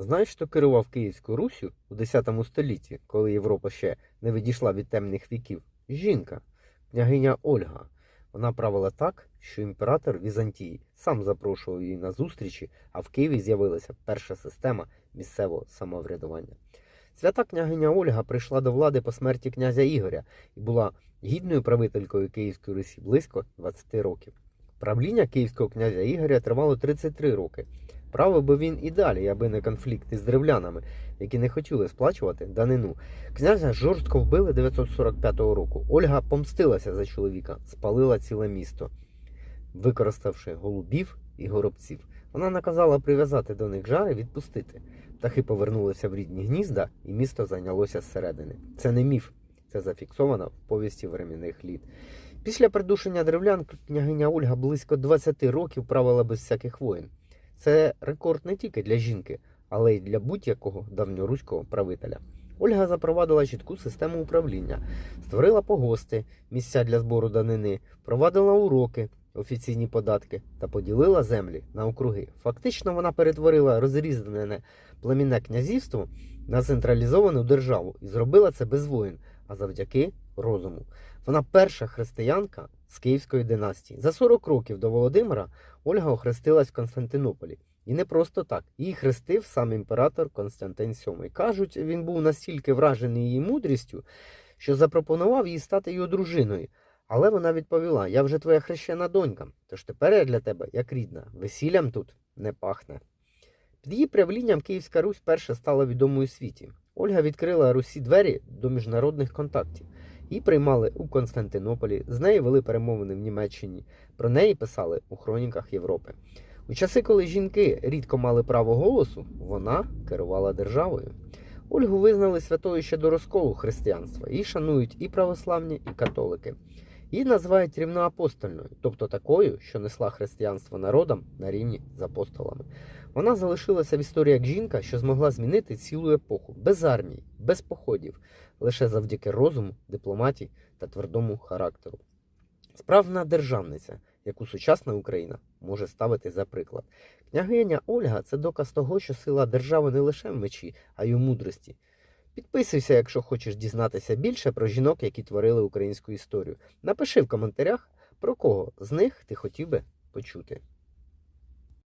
Знаєш, хто керував Київською Руссю у X столітті, коли Європа ще не відійшла від темних віків? Жінка, княгиня Ольга. Вона правила так, що імператор Візантії сам запрошував її на зустрічі, а в Києві з'явилася перша система місцевого самоврядування. Свята княгиня Ольга прийшла до влади по смерті князя Ігоря і була гідною правителькою Київської Русі близько 20 років. Правління київського князя Ігоря тривало 33 роки. Правив би він і далі, аби не конфлікти з древлянами, які не хотіли сплачувати данину. Князя жорстко вбили 945 року. Ольга помстилася за чоловіка, спалила ціле місто, використавши голубів і горобців. Вона наказала прив'язати до них жари, відпустити. Птахи повернулися в рідні гнізда, і місто зайнялося зсередини. Це не міф, це зафіксовано в повісті временних літ. Після придушення древлян княгиня Ольга близько 20 років правила без всяких воїн. Це рекорд не тільки для жінки, але й для будь-якого давньоруського правителя. Ольга запровадила чітку систему управління, створила погости, місця для збору данини, провадила уроки, офіційні податки та поділила землі на округи. Фактично вона перетворила розрізнене племінне князівство на централізовану державу і зробила це без воїн, а завдяки розуму. Вона перша християнка з Київської династії. За 40 років до Володимира Ольга охрестилась в Константинополі. І не просто так. Її хрестив сам імператор Константин VII. Кажуть, він був настільки вражений її мудрістю, що запропонував їй стати його дружиною. Але вона відповіла: Я вже твоя хрещена донька, тож тепер я для тебе як рідна. Весіллям тут не пахне. Під її правлінням Київська Русь перша стала відомою світі. Ольга відкрила Русі двері до міжнародних контактів. Її приймали у Константинополі, з нею вели перемовини в Німеччині. Про неї писали у хроніках Європи. У часи, коли жінки рідко мали право голосу, вона керувала державою. Ольгу визнали святою ще до розколу християнства. Її шанують і православні, і католики. Її називають рівноапостольною, тобто такою, що несла християнство народам на рівні з апостолами. Вона залишилася в історії як жінка, що змогла змінити цілу епоху без армії, без походів, лише завдяки розуму, дипломатії та твердому характеру. Справжня державниця, яку сучасна Україна може ставити за приклад. Княгиня Ольга це доказ того, що сила держави не лише в мечі, а й у мудрості. Підписуйся, якщо хочеш дізнатися більше про жінок, які творили українську історію. Напиши в коментарях, про кого з них ти хотів би почути.